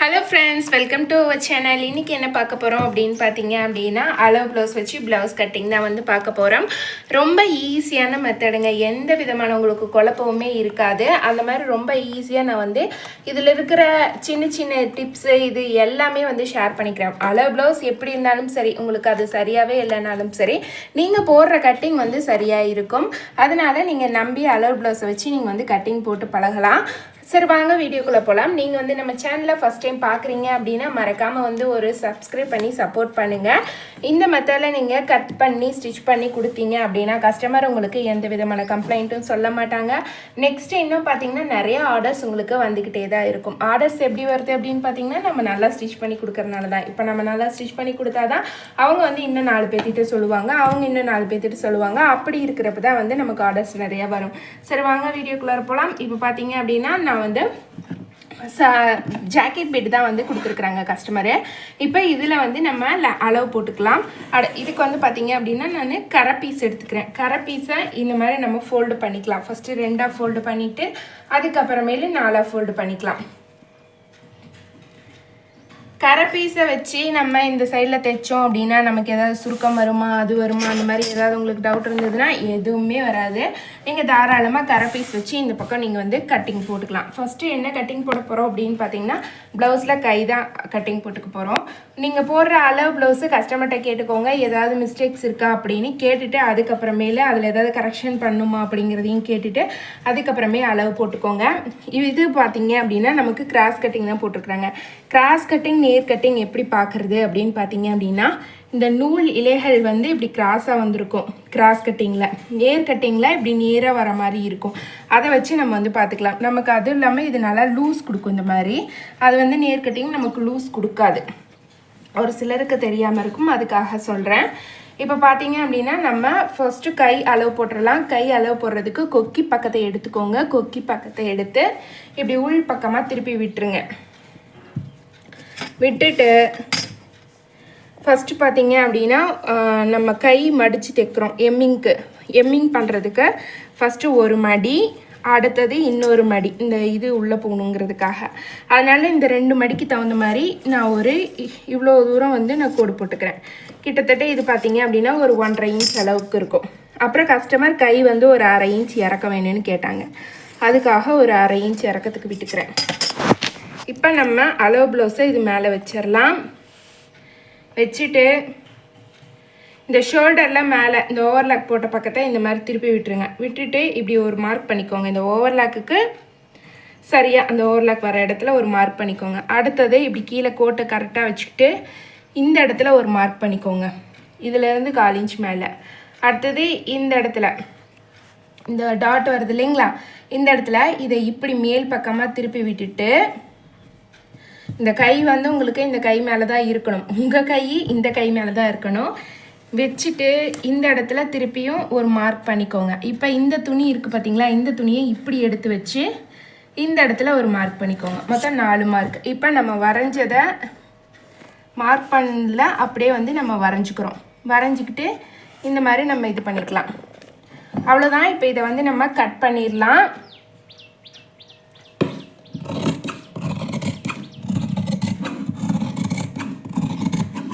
Hello friends welcome to our channel இன்றைக்கி என்ன பார்க்க போகிறோம் அப்படின்னு பார்த்தீங்க அப்படின்னா அளவு ப்ளவுஸ் வச்சு ப்ளவுஸ் கட்டிங் தான் வந்து பார்க்க போகிறோம் ரொம்ப ஈஸியான மெத்தடுங்க எந்த விதமான உங்களுக்கு குழப்பமுமே இருக்காது. அந்த மாதிரி ரொம்ப ஈஸியாக நான் வந்து இதில் இருக்கிற சின்ன சின்ன டிப்ஸு இது எல்லாமே வந்து ஷேர் பண்ணிக்கிறேன். அளவு ப்ளவுஸ் எப்படி இருந்தாலும் சரி உங்களுக்கு அது சரியாகவே இல்லைனாலும் சரி நீங்கள் போடுற கட்டிங் வந்து சரியாக இருக்கும். அதனால் நீங்கள் நம்பி அளவு ப்ளவுஸை வச்சு நீங்கள் வந்து கட்டிங் போட்டு பழகலாம். சரி வாங்க வீடியோக்குள்ளே போகலாம் நீங்கள் வந்து நம்ம சேனலில் ஃபஸ்ட் டைம் பார்க்குறீங்க அப்படின்னா மறக்காமல் வந்து ஒரு சப்ஸ்கிரைப் பண்ணி சப்போர்ட் பண்ணுங்கள் இந்த மெத்தடில் நீங்கள் கட் பண்ணி ஸ்டிச் பண்ணி கொடுத்தீங்க அப்படின்னா கஸ்டமர் உங்களுக்கு எந்த விதமான கம்ப்ளைண்ட்டும் சொல்ல மாட்டாங்க. நெக்ஸ்ட் இன்னும் பார்த்தீங்கன்னா நிறைய ஆர்டர்ஸ் உங்களுக்கு வந்துக்கிட்டே தான் இருக்கும். ஆர்டர்ஸ் எப்படி வருது அப்படின்னு பார்த்தீங்கன்னா நம்ம நல்லா ஸ்டிச் பண்ணி கொடுக்கறனால தான். இப்போ நம்ம நல்லா ஸ்டிச் பண்ணி கொடுத்தா தான் அவங்க வந்து இன்னும் நாலு பேர்த்திட்ட சொல்லுவாங்க. அவங்க இன்னும் நாலு பேர்த்திட்ட சொல்லுவாங்க. அப்படி இருக்கிறப்ப தான் வந்து நமக்கு ஆர்டர்ஸ் நிறையா வரும். சரி வாங்க வீடியோக்குள்ளே போகலாம் இப்போ பார்த்தீங்க அப்படின்னா நான் வந்து ச ஜாக்கெட் பெட் தான் வந்து கொடுத்துருக்குறாங்க கஸ்டமரு இப்போ இதில் வந்து நம்ம ல- அளவு போட்டுக்கலாம். அட இதுக்கு வந்து பார்த்தீங்க அப்படின்னா நான் கரை பீஸ் எடுத்துக்கிறேன். கரை பீஸை இந்த மாதிரி நம்ம ஃபோல்டு பண்ணிக்கலாம். ஃபஸ்ட்டு ரெண்டாக ஃபோல்டு பண்ணிவிட்டு அதுக்கப்புறமேலு நாலாக ஃபோல்டு பண்ணிக்கலாம். கரை பீஸை வச்சு நம்ம இந்த சைடில் தைச்சோம் அப்படின்னா நமக்கு ஏதாவது சுருக்கம் வருமா அது வருமா அந்த மாதிரி ஏதாவது உங்களுக்கு டவுட் இருந்ததுன்னா எதுவுமே வராது. நீங்கள் தாராளமாக கரை பீஸ் வச்சு இந்த பக்கம் நீங்கள் வந்து கட்டிங் போட்டுக்கலாம். ஃபஸ்ட்டு என்ன கட்டிங் போட போகிறோம் அப்படின்னு பார்த்தீங்கன்னா ப்ளவுஸில் கை தான் கட்டிங் போட்டுக்க போகிறோம் நீங்கள் போடுற அளவு ப்ளவுஸு கஸ்டமர்கிட்ட கேட்டுக்கோங்க ஏதாவது மிஸ்டேக்ஸ் இருக்கா அப்படின்னு கேட்டுட்டு அதுக்கப்புறமேலே அதில் ஏதாவது கரெக்ஷன் பண்ணுமா அப்படிங்கிறதையும் கேட்டுட்டு அதுக்கப்புறமே அளவு போட்டுக்கோங்க. இது பார்த்தீங்க அப்படின்னா நமக்கு கிராஸ் கட்டிங் தான் போட்டிருக்கிறாங்க. கிராஸ் கட்டிங் நேர் கட்டிங் எப்படி பார்க்குறது அப்படின்னு பார்த்தீங்க அப்படின்னா இந்த நூல் இலைகள் வந்து இப்படி கிராஸாக வந்திருக்கும் கிராஸ் கட்டிங்கில் நேர் கட்டிங்கில் இப்படி நேராக வர மாதிரி இருக்கும். அதை வச்சு நம்ம வந்து பார்த்துக்கலாம். நமக்கு அதுவும் இல்லாமல் இது நல்லா லூஸ் கொடுக்கும் இந்த மாதிரி. அது வந்து நேர் கட்டிங் நமக்கு லூஸ் கொடுக்காது. ஒரு சிலருக்கு தெரியாமல் இருக்கும் அதுக்காக சொல்கிறேன் இப்போ பார்த்தீங்க அப்படின்னா நம்ம ஃபஸ்ட்டு கை அளவு போட்டுடலாம் கை அளவு போடுறதுக்கு கொக்கி பக்கத்தை எடுத்துக்கோங்க. கொக்கி பக்கத்தை எடுத்து இப்படி உள் பக்கமாக திருப்பி விட்டுருங்க. விட்டுட்டு ஃபஸ்ட்டு பார்த்தீங்க அப்படின்னா நம்ம கை மடித்து தைக்கிறோம் எம்மிங்க்கு எம்மிங் பண்ணுறதுக்கு ஃபஸ்ட்டு ஒரு மடி அடுத்தது இன்னொரு மடி இந்த இது உள்ளே போகணுங்கிறதுக்காக. அதனால் இந்த ரெண்டு மடிக்கு தகுந்த மாதிரி நான் ஒரு இ- இவ்வளோ தூரம் வந்து நான் கோடு போட்டுக்கிறேன். கிட்டத்தட்ட இது பார்த்தீங்க அப்படின்னா ஒரு ஒன்றரை இன்ச் அளவுக்கு இருக்கும். அப்புறம் கஸ்டமர் கை வந்து ஒரு அரை இன்ச் இறக்க வேணும்னு கேட்டாங்க. அதுக்காக ஒரு அரை இன்ச் இறக்கத்துக்கு விட்டுக்கிறேன். இப்போ நம்ம அளவு ப்ளவுஸை இது மேலே வச்சிடலாம் வச்சுட்டு இந்த ஷோல்டரில் மேலே இந்த ஓவர்லாக் போட்ட பக்கத்தை இந்த மாதிரி திருப்பி விட்டுருங்க. விட்டுட்டு இப்படி ஒரு மார்க் பண்ணிக்கோங்க. இந்த ஓவர்லாக்குக்கு சரியாக அந்த ஓவர்லாக் வர இடத்துல ஒரு மார்க் பண்ணிக்கோங்க. அடுத்தது இப்படி கீழே கோட்டை கரெக்டாக வச்சுக்கிட்டு இந்த இடத்துல ஒரு மார்க் பண்ணிக்கோங்க. இதுலேருந்து கால் இன்ச் மேலே. அடுத்தது இந்த இடத்துல இந்த டாட் வருது இல்லைங்களா? இந்த இடத்துல இதை இப்படி மேல் பக்கமாக திருப்பி விட்டுட்டு இந்த கை வந்து உங்களுக்கு இந்த கை மேலே தான் இருக்கணும். உங்கள் கை இந்த கை மேலே தான் இருக்கணும். வச்சுட்டு இந்த இடத்துல திருப்பியும் ஒரு மார்க் பண்ணிக்கோங்க. இப்போ இந்த துணி இருக்குது பார்த்தீங்களா இந்த துணியை இப்படி எடுத்து வச்சு இந்த இடத்துல ஒரு மார்க் பண்ணிக்கோங்க. மொத்தம் நாலு மார்க் இப்போ நம்ம வரைஞ்சதை மார்க் பண்ணல அப்படியே வந்து நம்ம வரைஞ்சிக்கிறோம். வரைஞ்சிக்கிட்டு இந்த மாதிரி நம்ம இது பண்ணிக்கலாம். அவ்வளோதான் இப்போ இதை வந்து நம்ம கட் பண்ணிடலாம்.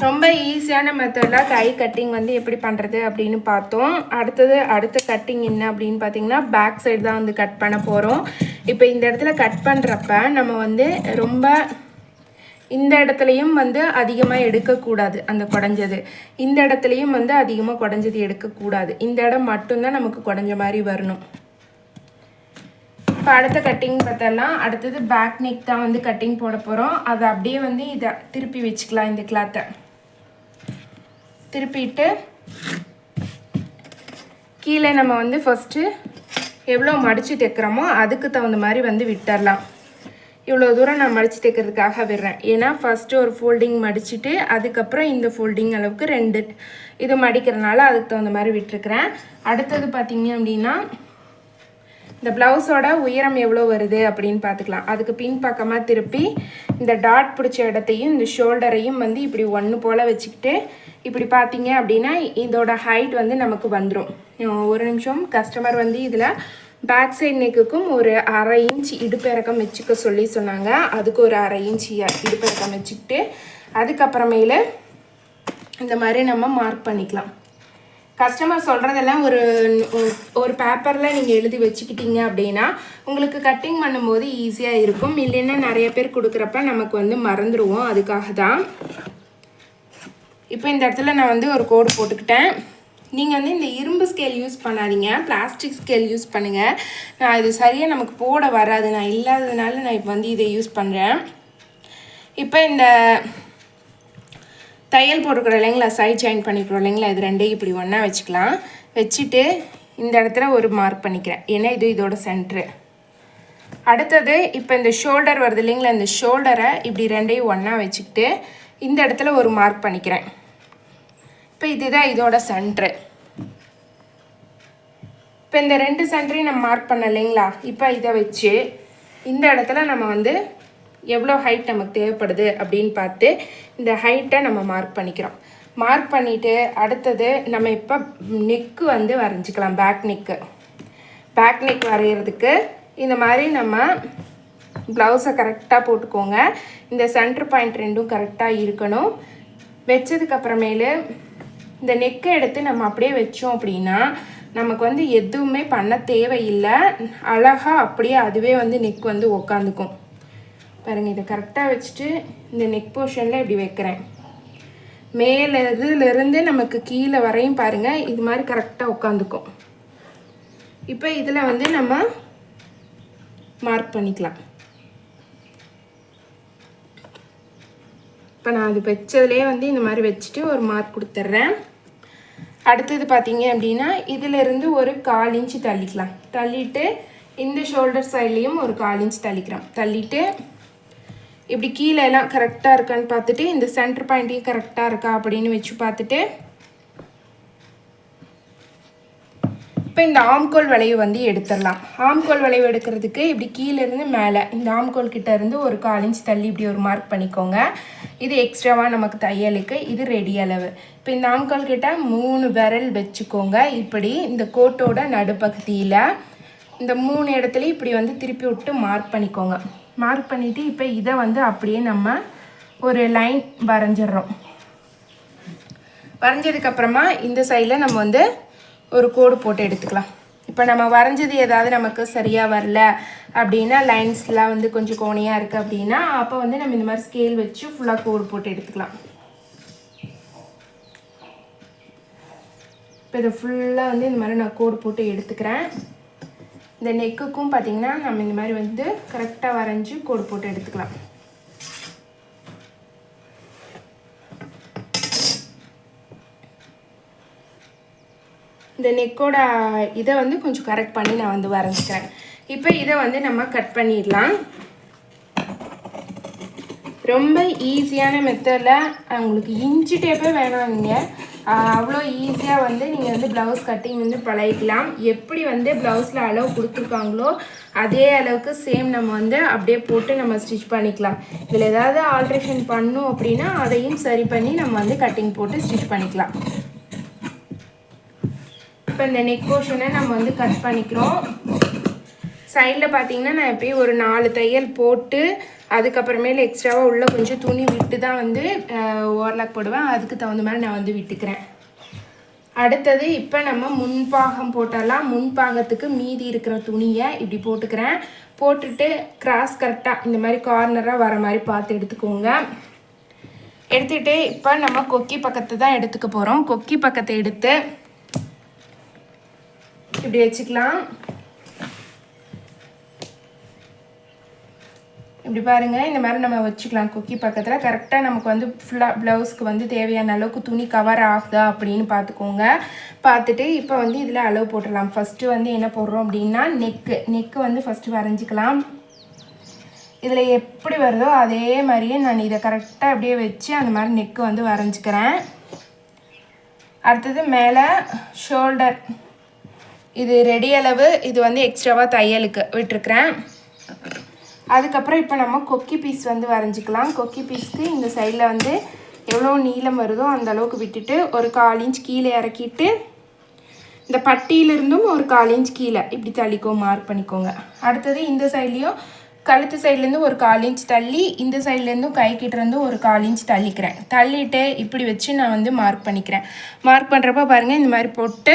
ரொம்ப ஈஸியான மெத்தடில் கை கட்டிங் வந்து எப்படி பண்ணுறது அப்படின்னு பார்த்தோம். அடுத்தது அடுத்த கட்டிங் என்ன அப்படின்னு பார்த்தீங்கன்னா பேக் சைடு தான் வந்து கட் பண்ண போகிறோம் இப்போ இந்த இடத்துல கட் பண்ணுறப்ப நம்ம வந்து ரொம்ப இந்த இடத்துலையும் வந்து அதிகமாக எடுக்கக்கூடாது அந்த குடஞ்சது. இந்த இடத்துலையும் வந்து அதிகமாக குடஞ்சது எடுக்கக்கூடாது. இந்த இடம் மட்டும்தான் நமக்கு குடஞ்ச மாதிரி வரணும். இப்போ அடுத்த கட்டிங் பார்த்தலாம். அடுத்தது பேக் நெக் தான் வந்து கட்டிங் போட போகிறோம் அதை அப்படியே வந்து இதை திருப்பி வச்சுக்கலாம் இந்த கிளாத்தை திருப்பிட்டு கீழே நம்ம வந்து ஃபஸ்ட்டு எவ்வளோ மடித்து தைக்கிறோமோ அதுக்கு தகுந்த மாதிரி வந்து விட்டுறலாம். இவ்வளோ தூரம் நான் மடித்து தைக்கிறதுக்காக விடுறேன். ஏன்னா ஃபஸ்ட்டு ஒரு ஃபோல்டிங் மடிச்சுட்டு அதுக்கப்புறம் இந்த ஃபோல்டிங் அளவுக்கு ரெண்டு. இது மடிக்கிறனால அதுக்கு தகுந்த மாதிரி விட்டுருக்குறேன். அடுத்தது பார்த்திங்க அப்படின்னா இந்த ப்ளவுஸோட உயரம் எவ்வளோ வருது அப்படின்னு பார்த்துக்கலாம். அதுக்கு பின் பக்கமாக திருப்பி இந்த டாட் பிடிச்ச இடத்தையும் இந்த ஷோல்டரையும் வந்து இப்படி ஒன்று போல் வச்சுக்கிட்டு இப்படி பார்த்தீங்க அப்படின்னா இதோட ஹைட் வந்து நமக்கு வந்துடும் ஒரு நிமிஷம். கஸ்டமர் வந்து இதில் பேக் சைட் நெக்குக்கும் ஒரு அரை இன்ச் இடுப்பிறக்கம் வச்சுக்க சொல்லி சொன்னாங்க. அதுக்கு ஒரு அரை இன்ச் இடுப்பிறக்கம் வச்சுக்கிட்டு அதுக்கப்புறமேல இந்த மாதிரி நம்ம மார்க் பண்ணிக்கலாம். கஸ்டமர் சொல்கிறதெல்லாம் ஒரு ஒரு பேப்பரில் நீங்கள் எழுதி வச்சுக்கிட்டீங்க அப்படின்னா உங்களுக்கு கட்டிங் பண்ணும்போது ஈஸியாக இருக்கும். இல்லைன்னா நிறைய பேர் கொடுக்குறப்ப நமக்கு வந்து மறந்துடுவோம் அதுக்காக தான். இப்போ இந்த இடத்துல நான் வந்து ஒரு கோடு போட்டுக்கிட்டேன். நீங்கள் வந்து இந்த இரும்பு ஸ்கேல் யூஸ் பண்ணாதீங்க. பிளாஸ்டிக் ஸ்கேல் யூஸ் பண்ணுங்கள் நான் இது சரியாக நமக்கு போட வராது. நான் இல்லாததுனால நான் இப்போ வந்து இதை யூஸ் பண்ணுறேன் இப்போ இந்த தையல் போட்டுக்கிறோம் இல்லைங்களா? சைட் ஜாயின் பண்ணிக்கிறோம் இல்லைங்களா? இது ரெண்டையும் இப்படி ஒன்றா வச்சுக்கலாம். வச்சுட்டு இந்த இடத்துல ஒரு மார்க் பண்ணிக்கிறேன். ஏன்னா இது இதோட சென்ட்ரு அடுத்தது இப்போ இந்த ஷோல்டர் வருது இல்லைங்களா? இந்த ஷோல்டரை இப்படி ரெண்டையும் ஒன்றா வச்சுக்கிட்டு இந்த இடத்துல ஒரு மார்க் பண்ணிக்கிறேன். இப்போ இதுதான் இதோட சென்ட்ரு இப்போ இந்த ரெண்டு சென்டரையும் நம்ம மார்க் பண்ண இல்லைங்களா? இப்போ இதை வச்சு இந்த இடத்துல நம்ம வந்து எவ்வளோ ஹைட் நமக்கு தேவைப்படுது அப்படின்னு பார்த்து இந்த ஹைட்டை நம்ம மார்க் பண்ணிக்கிறோம். மார்க் பண்ணிவிட்டு அடுத்தது நம்ம இப்போ நெக்கு வந்து வரைஞ்சிக்கலாம் பேக் நெக்கு பேக் நெக் வரைகிறதுக்கு இந்த மாதிரி நம்ம ப்ளவுஸை கரெக்டாக போட்டுக்கோங்க. இந்த சென்டர் பாயிண்ட் ரெண்டும் கரெக்டாக இருக்கணும். வச்சதுக்கப்புறமேலு இந்த நெக்கை எடுத்து நம்ம அப்படியே வச்சோம் அப்படின்னா நமக்கு வந்து எதுவுமே பண்ண தேவையில்லை. அழகாக அப்படியே அதுவே வந்து நெக் வந்து உக்காந்துக்கும். பாருங்கள் இதை கரெக்டாக வச்சுட்டு இந்த நெக் போர்ஷனில் இப்படி வைக்கிறேன். மேலே இதுலேருந்து நமக்கு கீழே வரையும் பாருங்கள் இது மாதிரி கரெக்டாக உட்காந்துக்கும் இப்போ இதில் வந்து நம்ம மார்க் பண்ணிக்கலாம். இப்போ நான் அது வச்சதுலேயே வந்து இந்த மாதிரி வச்சுட்டு ஒரு மார்க் கொடுத்துட்றேன். அடுத்தது பார்த்தீங்க அப்படின்னா இதிலிருந்து ஒரு கால் இன்ச்சு தள்ளிக்கலாம். தள்ளிட்டு இந்த ஷோல்டர் சைட்லேயும் ஒரு கால் இன்ச் தள்ளிக்கிறோம் தள்ளிட்டு இப்படி கீழே எல்லாம் கரெக்டாக இருக்கான்னு பார்த்துட்டு இந்த சென்டர் பாயிண்ட்டையும் கரெக்டாக இருக்கா அப்படின்னு வச்சு பார்த்துட்டு இப்போ இந்த ஆம்கோல் வளைவு வந்து எடுத்துடலாம். ஆம்கோல் வளைவு எடுக்கிறதுக்கு இப்படி கீழேருந்து மேலே இந்த ஆம்கோல் கிட்டேருந்து ஒரு கால் இன்ச் தள்ளி இப்படி ஒரு மார்க் பண்ணிக்கோங்க. இது எக்ஸ்ட்ராவாக நமக்கு தையலுக்கு இது ரெடி அளவு. இப்போ இந்த ஆம்கோல் கிட்ட மூணு விரல் வச்சுக்கோங்க. இப்படி இந்த கோட்டோட நடுப்பகுதியில் இந்த மூணு இடத்துலையும் இப்படி வந்து திருப்பி விட்டு மார்க் பண்ணிக்கோங்க. மார்க் பண்ணிவிட்டு இப்போ இதை வந்து அப்படியே நம்ம ஒரு லைன் வரைஞ்சிடுறோம். வரைஞ்சதுக்கப்புறமா இந்த சைடில் நம்ம வந்து ஒரு கோடு போட்டு எடுத்துக்கலாம். இப்போ நம்ம வரைஞ்சது ஏதாவது நமக்கு சரியாக வரல அப்படின்னா லைன்ஸ்லாம் வந்து கொஞ்சம் கோணையாக இருக்குது அப்படின்னா அப்போ வந்து நம்ம இந்த மாதிரி ஸ்கேல் வச்சு ஃபுல்லாக கோடு போட்டு எடுத்துக்கலாம். இப்போ இதை ஃபுல்லாக வந்து இந்த மாதிரி நான் கோடு போட்டு எடுத்துக்கிறேன். இந்த நெக்குக்கும் பார்த்திங்கன்னா நம்ம இந்த மாதிரி வந்து கரெக்டாக வரைஞ்சி கோடு போட்டு எடுத்துக்கலாம். இந்த நெக்கோட இதை வந்து கொஞ்சம் கரெக்ட் பண்ணி நான் வந்து வரைஞ்சிக்கிறேன். இப்போ இதை வந்து நம்ம கட் பண்ணிடலாம். ரொம்ப ஈஸியான மெத்தடில் உங்களுக்கு இன்ச்சு டேப்பே வேணாம் நீங்கள் அவ்வளோ ஈஸியாக வந்து நீங்கள் வந்து ப்ளவுஸ் கட்டிங் வந்து பழகிக்கலாம். எப்படி வந்து ப்ளவுஸில் அளவு கொடுத்துருக்காங்களோ அதே அளவுக்கு சேம் நம்ம வந்து அப்படியே போட்டு நம்ம ஸ்டிச் பண்ணிக்கலாம். இதில் ஏதாவது ஆல்ட்ரேஷன் பண்ணும் அப்படின்னா அதையும் சரி பண்ணி நம்ம வந்து கட்டிங் போட்டு ஸ்டிச் பண்ணிக்கலாம். இப்போ இந்த நெக் போர்ஷனை நம்ம வந்து கட் பண்ணிக்கிறோம். சைடில் பார்த்தீங்கன்னா நான் எப்பயும் ஒரு நாலு தையல் போட்டு அதுக்கப்புறமேல எக்ஸ்ட்ராவாக உள்ளே கொஞ்சம் துணி விட்டு தான் வந்து ஓவர்லாக் போடுவேன். அதுக்கு தகுந்த மாதிரி நான் வந்து விட்டுக்கிறேன். அடுத்தது இப்போ நம்ம முன்பாகம் போட்டாலாம் முன்பாகத்துக்கு மீதி இருக்கிற துணியை இப்படி போட்டுக்கிறேன். போட்டுட்டு கிராஸ் கரெக்டாக இந்த மாதிரி கார்னராக வர மாதிரி பார்த்து எடுத்துக்கோங்க. எடுத்துகிட்டு இப்போ நம்ம கொக்கி பக்கத்தை தான் எடுத்துக்க போகிறோம் கொக்கி பக்கத்தை எடுத்து இப்படி வச்சுக்கலாம். இப்படி பாருங்கள் இந்த மாதிரி நம்ம வச்சுக்கலாம். குக்கி பக்கத்தில் கரெக்டாக நமக்கு வந்து ஃபுல்லாக ப்ளவுஸ்க்கு வந்து தேவையான அளவுக்கு துணி கவர் ஆகுதா அப்படின்னு பார்த்துக்கோங்க. பார்த்துட்டு இப்போ வந்து இதில் அளவு போட்டுடலாம். ஃபஸ்ட்டு வந்து என்ன போடுறோம் அப்படின்னா நெக்கு நெக்கு வந்து ஃபஸ்ட்டு வரைஞ்சிக்கலாம். இதில் எப்படி வருதோ அதே மாதிரியே நான் இதை கரெக்டாக அப்படியே வச்சு அந்த மாதிரி நெக்கு வந்து வரைஞ்சிக்கிறேன். அடுத்தது மேலே ஷோல்டர் இது ரெடி அளவு இது வந்து எக்ஸ்ட்ராவாக தையலுக்கு விட்டுருக்குறேன். அதுக்கப்புறம் இப்போ நம்ம கொக்கி பீஸ் வந்து வரைஞ்சிக்கலாம். கொக்கி பீஸ்க்கு இந்த சைடில் வந்து எவ்வளோ நீளம் வருதோ அந்த அளவுக்கு விட்டுட்டு ஒரு கால் இன்ச் கீழே இறக்கிட்டு இந்த பட்டியிலிருந்தும் ஒரு கால் இன்ச் கீழே இப்படி தள்ளிக்கோ மார்க் பண்ணிக்கோங்க. அடுத்தது இந்த சைட்லேயும் கழுத்து சைட்லேருந்து ஒரு கால் இன்ச் தள்ளி இந்த சைட்லேருந்தும் கை கிட்ட ஒரு கால் இன்ச் தள்ளிக்கிறேன். தள்ளிட்டு இப்படி வச்சு நான் வந்து மார்க் பண்ணிக்கிறேன். மார்க் பண்ணுறப்ப பாருங்கள் இந்த மாதிரி போட்டு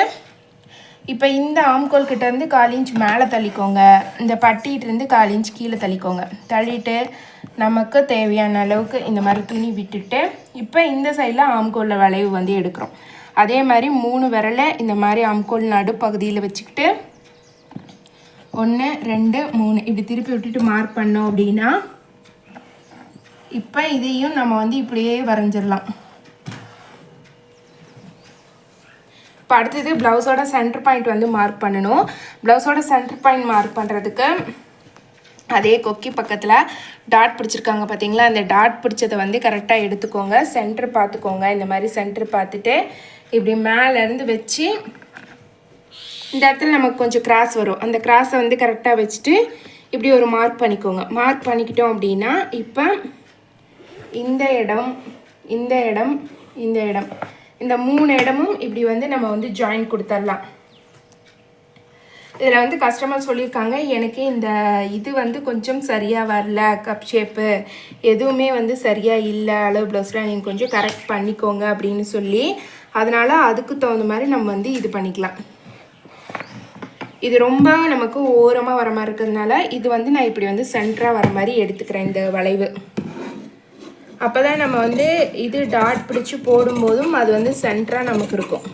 இப்போ இந்த ஆம்கோல் கிட்டேருந்து கால் இன்ச் மேலே தள்ளிக்கோங்க. இந்த பட்டிகிட்டேருந்து கால் இன்ச் கீழே தள்ளிக்கோங்க. தள்ளிட்டு நமக்கு தேவையான அளவுக்கு இந்த மாதிரி துணி விட்டுட்டு இப்போ இந்த சைடில் ஆம்கோலில் வளைவு வந்து எடுக்கிறோம். அதே மாதிரி மூணு விரலை இந்த மாதிரி ஆம்கோல் நடுப்பகுதியில் வச்சுக்கிட்டு ஒன்று ரெண்டு மூணு இப்படி திருப்பி விட்டுட்டு மார்க் பண்ணோம் அப்படின்னா இப்போ இதையும் நம்ம வந்து இப்படியே வரைஞ்சிடலாம். இப்போ அடுத்தது ப்ளவுஸோட சென்டர் பாயிண்ட் வந்து மார்க் பண்ணணும். ப்ளவுஸோட சென்டர் பாயிண்ட் மார்க் பண்ணுறதுக்கு அதே கொக்கி பக்கத்தில் டாட் பிடிச்சிருக்காங்க பார்த்தீங்களா அந்த டாட் பிடிச்சதை வந்து கரெக்டாக எடுத்துக்கோங்க. சென்டர் பார்த்துக்கோங்க. இந்த மாதிரி சென்டர் பார்த்துட்டு இப்படி மேலேருந்து வச்சு இந்த இடத்துல நமக்கு கொஞ்சம் கிராஸ் வரும். அந்த கிராஸை வந்து கரெக்டாக வச்சுட்டு இப்படி ஒரு மார்க் பண்ணிக்கோங்க. மார்க் பண்ணிக்கிட்டோம் அப்படின்னா இப்போ இந்த இடம் இந்த இடம் இந்த இடம் இந்த மூணு இடமும் இப்படி வந்து நம்ம வந்து ஜாயின் கொடுத்துடலாம் இதில் வந்து கஸ்டமர் சொல்லியிருக்காங்க எனக்கு இந்த இது வந்து கொஞ்சம் சரியாக வரல கப் ஷேப்பு எதுவுமே வந்து சரியாக இல்லை அளவு ப்ளவுஸ்லாம் நீங்கள் கொஞ்சம் கரெக்ட் பண்ணிக்கோங்க அப்படின்னு சொல்லி அதனால் அதுக்கு தகுந்த மாதிரி நம்ம வந்து இது பண்ணிக்கலாம். இது ரொம்ப நமக்கு ஓரமாக வர மாதிரி இருக்கிறதுனால இது வந்து நான் இப்படி வந்து சென்டராக வர மாதிரி எடுத்துக்கிறேன் இந்த வளைவு. அப்போ தான் நம்ம வந்து இது டாட் பிடிச்சி போடும்போதும் அது வந்து சென்டராக நமக்கு இருக்கும்.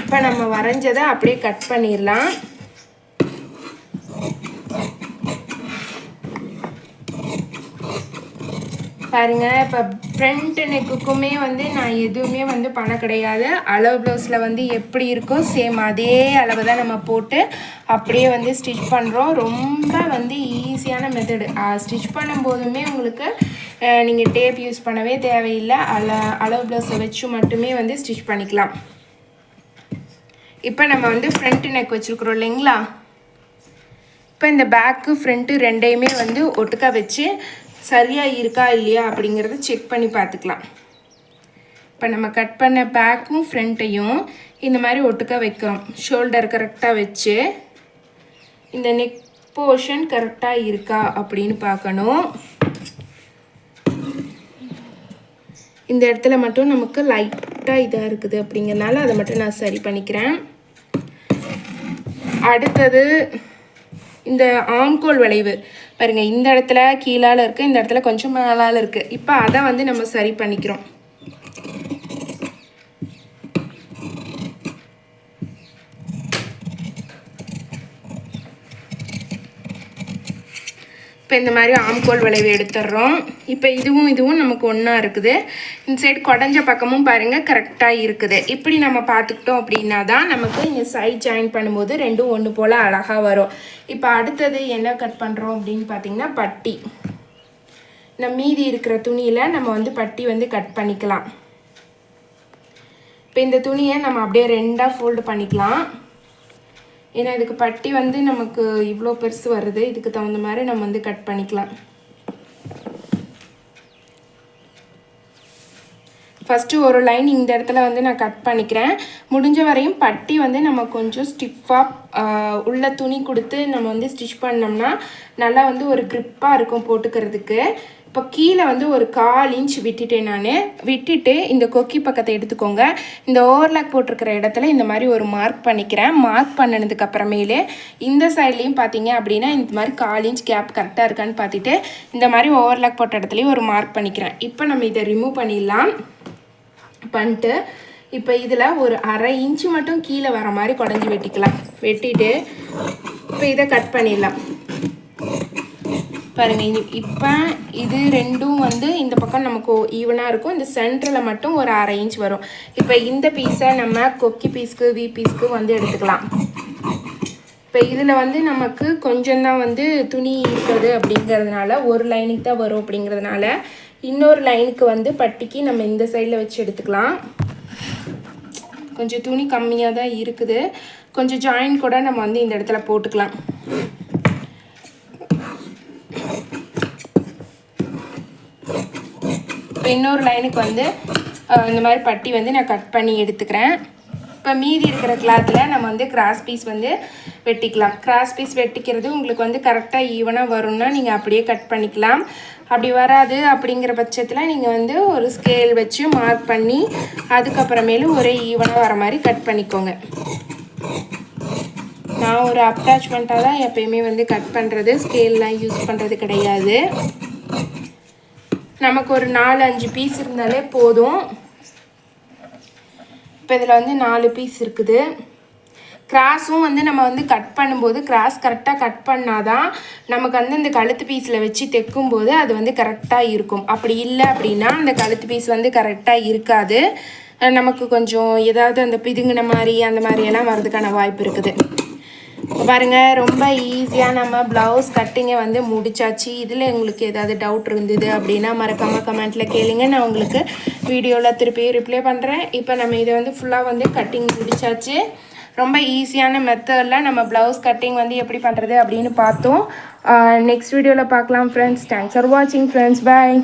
இப்போ நம்ம வரைஞ்சதை அப்படியே கட் பண்ணிடலாம். பாருங்க இப்போ ஃப்ரண்ட் நெக்குக்குமே வந்து நான் எதுவுமே வந்து பண்ண கிடையாது. அளவு ப்ளவுஸில் வந்து எப்படி இருக்கோ சேம் அதே அளவு தான் நம்ம போட்டு அப்படியே வந்து ஸ்டிச் பண்ணுறோம் ரொம்ப வந்து ஈஸியான மெத்தடு ஸ்டிச் பண்ணும்போதுமே உங்களுக்கு நீங்கள் டேப் யூஸ் பண்ணவே தேவையில்லை. அள அளவு ப்ளவுஸை வச்சு மட்டுமே வந்து ஸ்டிச் பண்ணிக்கலாம். இப்போ நம்ம வந்து ஃப்ரண்ட் நெக் வச்சுருக்குறோம் இல்லைங்களா? இப்போ இந்த பேக்கு ஃப்ரண்ட்டு ரெண்டையுமே வந்து ஒட்டுக்கா வச்சு சரியாக இருக்கா இல்லையா அப்படிங்கிறத செக் பண்ணி பார்த்துக்கலாம். இப்போ நம்ம கட் பண்ண பேக்கும் ஃப்ரண்ட்டையும் இந்த மாதிரி ஒட்டுக்கா வைக்கிறோம். ஷோல்டர் கரெக்டாக வச்சு இந்த நெக் போர்ஷன் கரெக்டாக இருக்கா அப்படின்னு பார்க்கணும். இந்த இடத்துல மட்டும் நமக்கு லைட்டாக இதாக இருக்குது அப்படிங்கிறனால அதை மட்டும் நான் சரி பண்ணிக்கிறேன். அடுத்தது இந்த ஆம்கோல் வளைவு. பாருங்கள் இந்த இடத்துல கீழால் இருக்குது இந்த இடத்துல கொஞ்சம் மேலால் இருக்குது இப்போ அதை வந்து நம்ம சரி பண்ணிக்கிறோம். இப்போ இந்த மாதிரி ஆம்கோல் விளைவு எடுத்துடுறோம் இப்போ இதுவும் இதுவும் நமக்கு ஒன்றா இருக்குது. இந்த சைடு குடஞ்ச பக்கமும் பாருங்கள் கரெக்டாக இருக்குது. இப்படி நம்ம பார்த்துக்கிட்டோம் அப்படின்னா தான் நமக்கு இங்கே சைட் ஜாயின் பண்ணும்போது ரெண்டும் ஒன்று போல் அழகாக வரும். இப்போ அடுத்தது என்ன கட் பண்ணுறோம் அப்படின்னு பார்த்தீங்கன்னா பட்டி. இந்த மீதி இருக்கிற துணியில் நம்ம வந்து பட்டி வந்து கட் பண்ணிக்கலாம். இப்போ இந்த துணியை நம்ம அப்படியே ரெண்டாக ஃபோல்டு பண்ணிக்கலாம். ஏன்னா இதுக்கு பட்டி வந்து நமக்கு இவ்வளோ பெருசு வருது. இதுக்கு தகுந்த மாதிரி நம்ம வந்து கட் பண்ணிக்கலாம். ஃபஸ்ட்டு ஒரு லைன் இந்த இடத்துல வந்து நான் கட் பண்ணிக்கிறேன். முடிஞ்ச வரையும் பட்டி வந்து நம்ம கொஞ்சம் ஸ்டிஃபாக உள்ள துணி கொடுத்து நம்ம வந்து ஸ்டிச் பண்ணோம்னா நல்லா வந்து ஒரு க்ரிப்பாக இருக்கும் போட்டுக்கிறதுக்கு. இப்போ கீழே வந்து ஒரு கால் இன்ச் விட்டுட்டேன் நான். விட்டுட்டு இந்த கொக்கி பக்கத்தை எடுத்துக்கோங்க. இந்த ஓவர்லாக் போட்டிருக்கிற இடத்துல இந்த மாதிரி ஒரு மார்க் பண்ணிக்கிறேன். மார்க் பண்ணினதுக்கு அப்புறமேலே இந்த சைட்லேயும் பார்த்தீங்க அப்படின்னா இந்த மாதிரி கால் இன்ச் கேப் கரெக்டாக இருக்கான்னு பார்த்துட்டு இந்த மாதிரி ஓவர்லாக் போட்ட இடத்துலையும் ஒரு மார்க் பண்ணிக்கிறேன். இப்போ நம்ம இதை ரிமூவ் பண்ணிடலாம். பண்ணிட்டு இப்போ இதில் ஒரு அரை இன்ச்சு மட்டும் கீழே வர மாதிரி குடஞ்சி வெட்டிக்கலாம். வெட்டிட்டு இப்போ இதை கட் பண்ணிடலாம். பாருங்க இது இப்போ இது ரெண்டும் வந்து இந்த பக்கம் நமக்கு ஈவனாக இருக்கும். இந்த சென்டரில் மட்டும் ஒரு அரை இன்ச் வரும். இப்போ இந்த பீஸை நம்ம கொக்கி பீஸ்க்கு வி பீஸ்க்கு வந்து எடுத்துக்கலாம். இப்போ இதில் வந்து நமக்கு கொஞ்சம்தான் வந்து துணி இருக்குது அப்படிங்கிறதுனால ஒரு லைனுக்கு தான் வரும் அப்படிங்கிறதுனால இன்னொரு லைனுக்கு வந்து பட்டிக்கு நம்ம இந்த சைடில் வச்சு எடுத்துக்கலாம். கொஞ்சம் துணி கம்மியாக தான் இருக்குது. கொஞ்சம் ஜாயின் கூட நம்ம வந்து இந்த இடத்துல போட்டுக்கலாம். இன்னொரு லைனுக்கு வந்து இந்த மாதிரி பட்டி வந்து நான் கட் பண்ணி எடுத்துக்கிறேன். இப்போ மீதி இருக்கிற கிளாத்தில் நம்ம வந்து கிராஸ் பீஸ் வந்து வெட்டிக்கலாம். கிராஸ் பீஸ் வெட்டிக்கிறது உங்களுக்கு வந்து கரெக்டாக ஈவனாக வரும்னா நீங்கள் அப்படியே கட் பண்ணிக்கலாம். அப்படி வராது அப்படிங்கிற பட்சத்தில் நீங்கள் வந்து ஒரு ஸ்கேல் வச்சு மார்க் பண்ணி அதுக்கப்புறமேலும் ஒரே ஈவனாக வர மாதிரி கட் பண்ணிக்கோங்க. நான் ஒரு அட்டாச்மெண்ட்டாக தான் எப்பயுமே வந்து கட் பண்ணுறது ஸ்கேல்லாம் யூஸ் பண்ணுறது கிடையாது. நமக்கு ஒரு நாலு அஞ்சு பீஸ் இருந்தாலே போதும். இப்போ இதில் வந்து நாலு பீஸ் இருக்குது. கிராஸும் வந்து நம்ம வந்து கட் பண்ணும்போது கிராஸ் கரெக்டாக கட் பண்ணாதான் நமக்கு வந்து இந்த கழுத்து பீஸில் வச்சு தைக்கும்போது அது வந்து கரெக்டாக இருக்கும். அப்படி இல்லை அப்படின்னா அந்த கழுத்து பீஸ் வந்து கரெக்டாக இருக்காது. நமக்கு கொஞ்சம் ஏதாவது அந்த பிதுங்கின மாதிரி அந்த மாதிரியெல்லாம் வர்றதுக்கான வாய்ப்பு இருக்குது. இப்ப பாருங்க ரொம்ப ஈஸியாக நம்ம ப்ளவுஸ் கட்டிங்கை வந்து முடிச்சாச்சு. இதில் உங்களுக்கு ஏதாவது டவுட் இருந்தது அப்படின்னா மறக்காமல் கமெண்ட்டில் கேளுங்க. நான் உங்களுக்கு வீடியோவில் திருப்பி ரிப்ளை பண்ணுறேன் இப்போ நம்ம இதை வந்து ஃபுல்லாக வந்து கட்டிங் முடிச்சாச்சு. ரொம்ப ஈஸியான மெத்தடில் நம்ம ப்ளவுஸ் கட்டிங் வந்து எப்படி பண்ணுறது அப்படின்னு பார்த்தோம். நெக்ஸ்ட் வீடியோவில் பார்க்கலாம் ஃப்ரெண்ட்ஸ் தேங்க்ஸ் ஃபார் வாட்சிங் ஃப்ரெண்ட்ஸ் பாய்